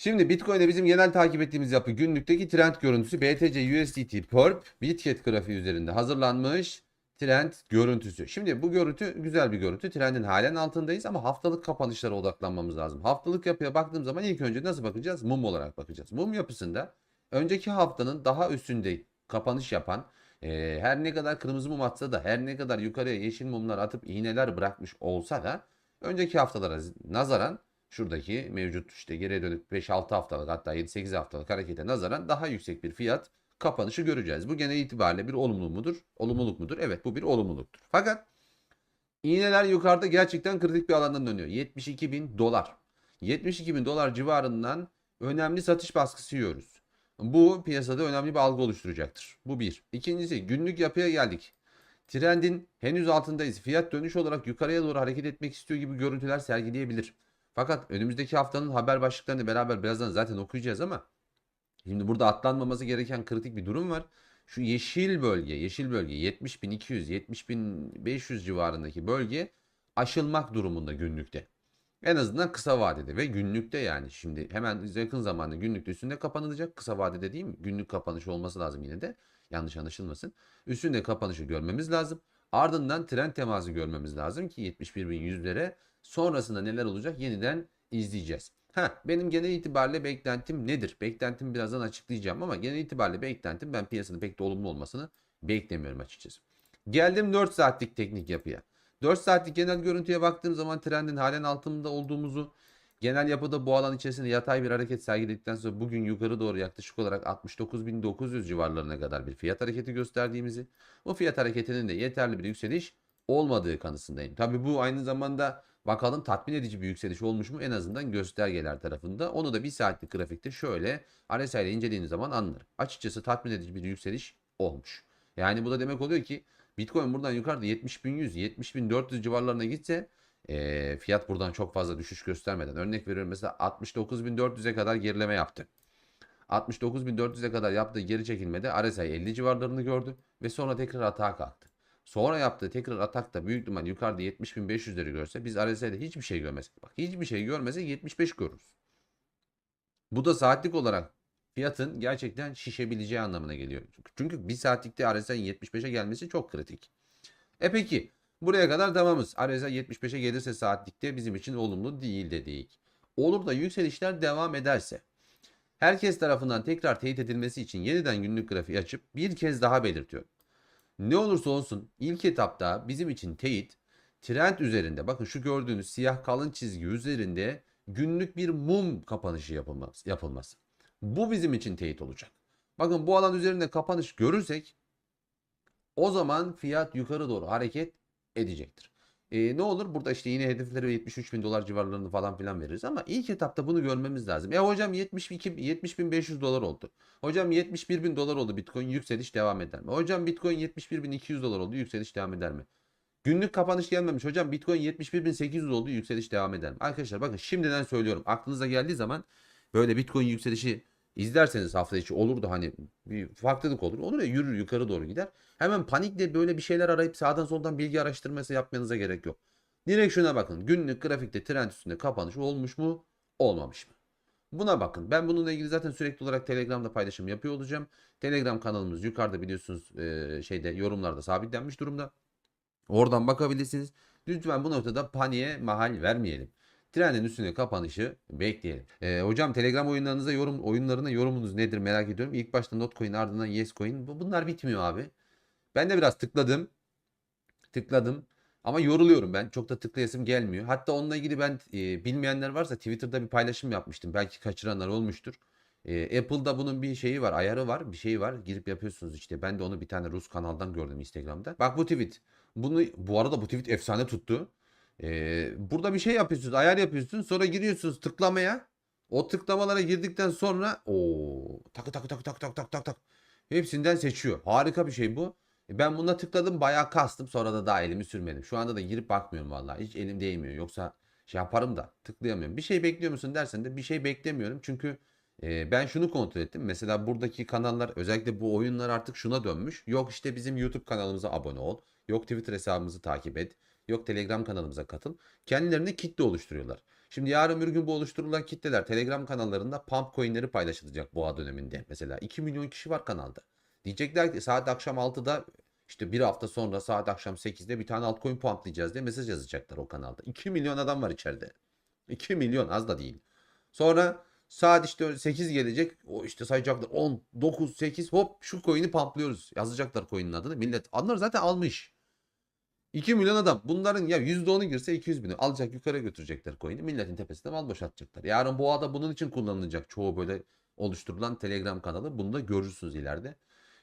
Şimdi Bitcoin'e bizim genel takip ettiğimiz yapı günlükteki trend görüntüsü BTC USDT Perp Bitget grafiği üzerinde hazırlanmış trend görüntüsü. Şimdi bu görüntü güzel bir görüntü. Trendin halen altındayız ama haftalık kapanışlara odaklanmamız lazım. Haftalık yapıya baktığım zaman ilk önce nasıl bakacağız? Mum olarak bakacağız. Mum yapısında önceki haftanın daha üstünde kapanış yapan e, her ne kadar kırmızı mum atsa da her ne kadar yukarıya yeşil mumlar atıp iğneler bırakmış olsa da önceki haftalara nazaran şuradaki mevcut işte geriye dönük 5-6 haftalık hatta 7-8 haftalık harekete nazaran daha yüksek bir fiyat kapanışı göreceğiz. Bu genel itibariyle bir olumlu mudur? Olumluluk mudur? Evet bu bir olumluluktur. Fakat iğneler yukarıda gerçekten kritik bir alandan dönüyor. 72 bin dolar. 72 bin dolar civarından önemli satış baskısı yiyoruz. Bu piyasada önemli bir algı oluşturacaktır. Bu bir. İkincisi günlük yapıya geldik. Trendin henüz altındayız. Fiyat dönüş olarak yukarıya doğru hareket etmek istiyor gibi görüntüler sergileyebilir. Fakat önümüzdeki haftanın haber başlıklarını beraber birazdan zaten okuyacağız ama şimdi burada atlanmaması gereken kritik bir durum var. Şu yeşil bölge, yeşil bölge 70.200, 70.500 civarındaki bölge aşılmak durumunda günlükte. En azından kısa vadede ve günlükte yani şimdi hemen yakın zamanda günlükte üstünde kapanılacak. Kısa vadede değil mi? Günlük kapanış olması lazım yine de. Yanlış anlaşılmasın. Üstünde kapanışı görmemiz lazım. Ardından trend teması görmemiz lazım ki 71.100'lere sonrasında neler olacak yeniden izleyeceğiz. Ha, benim genel itibariyle beklentim nedir? Beklentimi birazdan açıklayacağım ama genel itibariyle beklentim ben piyasanın pek de olumlu olmasını beklemiyorum açıkçası. Geldim 4 saatlik teknik yapıya. 4 saatlik genel görüntüye baktığım zaman trendin halen altında olduğumuzu, genel yapıda bu alan içerisinde yatay bir hareket sergiledikten sonra bugün yukarı doğru yaklaşık olarak 69.900 civarlarına kadar bir fiyat hareketi gösterdiğimizi, bu fiyat hareketinin de yeterli bir yükseliş olmadığı kanısındayım. Tabi bu aynı zamanda bakalım tatmin edici bir yükseliş olmuş mu en azından göstergeler tarafında. Onu da bir saatlik grafikte şöyle RSI ile incelediğiniz zaman anlarım. Açıkçası tatmin edici bir yükseliş olmuş. Yani bu da demek oluyor ki Bitcoin buradan yukarıda 70.100, 70.400 civarlarına gitse e, fiyat buradan çok fazla düşüş göstermeden örnek veriyorum mesela 69.400'e kadar gerileme yaptı. 69.400'e kadar yaptığı geri çekilmede RSI 50 civarlarını gördü ve sonra tekrar atağa kalktı. Sonra yaptığı tekrar atakta büyük ihtimal yukarıda 70.500'leri görse biz RSI'de hiçbir şey görmesek. Bak hiçbir şey görmesek 75 görürüz. Bu da saatlik olarak fiyatın gerçekten şişebileceği anlamına geliyor. Çünkü bir saatlikte RSI'nin 75'e gelmesi çok kritik. E peki buraya kadar tamamız. RSI 75'e gelirse saatlikte bizim için olumlu değil dedik. Olur da yükselişler devam ederse herkes tarafından tekrar teyit edilmesi için yeniden günlük grafiği açıp bir kez daha belirtiyorum. Ne olursa olsun ilk etapta bizim için teyit trend üzerinde bakın şu gördüğünüz siyah kalın çizgi üzerinde günlük bir mum kapanışı yapılması. yapılması. Bu bizim için teyit olacak. Bakın bu alan üzerinde kapanış görürsek o zaman fiyat yukarı doğru hareket edecektir. E, ne olur burada işte yine hedefleri 73 bin dolar civarlarını falan filan veririz ama ilk etapta bunu görmemiz lazım. E hocam 72 70 bin 500 dolar oldu. Hocam 71 bin dolar oldu Bitcoin yükseliş devam eder mi? Hocam Bitcoin 71 bin 200 dolar oldu yükseliş devam eder mi? Günlük kapanış gelmemiş. Hocam Bitcoin 71 bin 800 oldu yükseliş devam eder mi? Arkadaşlar bakın şimdiden söylüyorum. Aklınıza geldiği zaman böyle Bitcoin yükselişi izlerseniz hafta içi olur da hani bir farklılık olur. Olur ya yürür yukarı doğru gider. Hemen panikle böyle bir şeyler arayıp sağdan soldan bilgi araştırması yapmanıza gerek yok. Direkt şuna bakın. Günlük grafikte trend üstünde kapanış olmuş mu? Olmamış mı? Buna bakın. Ben bununla ilgili zaten sürekli olarak Telegram'da paylaşım yapıyor olacağım. Telegram kanalımız yukarıda biliyorsunuz şeyde yorumlarda sabitlenmiş durumda. Oradan bakabilirsiniz. Lütfen bu noktada paniğe mahal vermeyelim. Trendin üstüne kapanışı bekleyelim. Ee, hocam Telegram oyunlarınıza yorum oyunlarına yorumunuz nedir merak ediyorum. İlk başta Notcoin ardından Yescoin. Bu, bunlar bitmiyor abi. Ben de biraz tıkladım. Tıkladım. Ama yoruluyorum ben. Çok da tıklayasım gelmiyor. Hatta onunla ilgili ben e, bilmeyenler varsa Twitter'da bir paylaşım yapmıştım. Belki kaçıranlar olmuştur. E, Apple'da bunun bir şeyi var, ayarı var, bir şey var. Girip yapıyorsunuz işte. Ben de onu bir tane Rus kanaldan gördüm Instagram'da. Bak bu tweet. Bunu bu arada bu tweet efsane tuttu. Ee, burada bir şey yapıyorsunuz. Ayar yapıyorsunuz. Sonra giriyorsunuz tıklamaya. O tıklamalara girdikten sonra o takı takı takı takı tak tak tak tak. Hepsinden seçiyor. Harika bir şey bu. E, ben buna tıkladım bayağı kastım sonra da daha elimi sürmedim. Şu anda da girip bakmıyorum vallahi. Hiç elim değmiyor. Yoksa şey yaparım da tıklayamıyorum. Bir şey bekliyor musun dersen de bir şey beklemiyorum. Çünkü e, ben şunu kontrol ettim. Mesela buradaki kanallar özellikle bu oyunlar artık şuna dönmüş. Yok işte bizim YouTube kanalımıza abone ol. Yok Twitter hesabımızı takip et. Yok Telegram kanalımıza katıl. Kendilerine kitle oluşturuyorlar. Şimdi yarın bir gün bu oluşturulan kitleler Telegram kanallarında pump coinleri paylaşılacak boğa döneminde. Mesela 2 milyon kişi var kanalda. Diyecekler ki saat akşam 6'da işte bir hafta sonra saat akşam 8'de bir tane altcoin pumplayacağız diye mesaj yazacaklar o kanalda. 2 milyon adam var içeride. 2 milyon az da değil. Sonra saat işte 8 gelecek. O işte sayacaklar 10, 9, 8 hop şu coin'i pumplıyoruz. Yazacaklar coin'in adını. Millet onlar zaten almış. 2 milyon adam. Bunların ya %10'u girse 200 bini alacak yukarı götürecekler coin'i. Milletin tepesinde mal boşaltacaklar. Yarın boğada bunun için kullanılacak çoğu böyle oluşturulan Telegram kanalı. Bunu da görürsünüz ileride.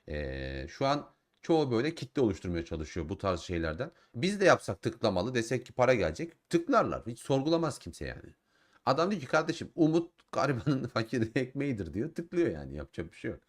Ee, şu an çoğu böyle kitle oluşturmaya çalışıyor bu tarz şeylerden. Biz de yapsak tıklamalı desek ki para gelecek. Tıklarlar. Hiç sorgulamaz kimse yani. Adam diyor ki kardeşim umut garibanın fakir ekmeğidir diyor. Tıklıyor yani yapacak bir şey yok.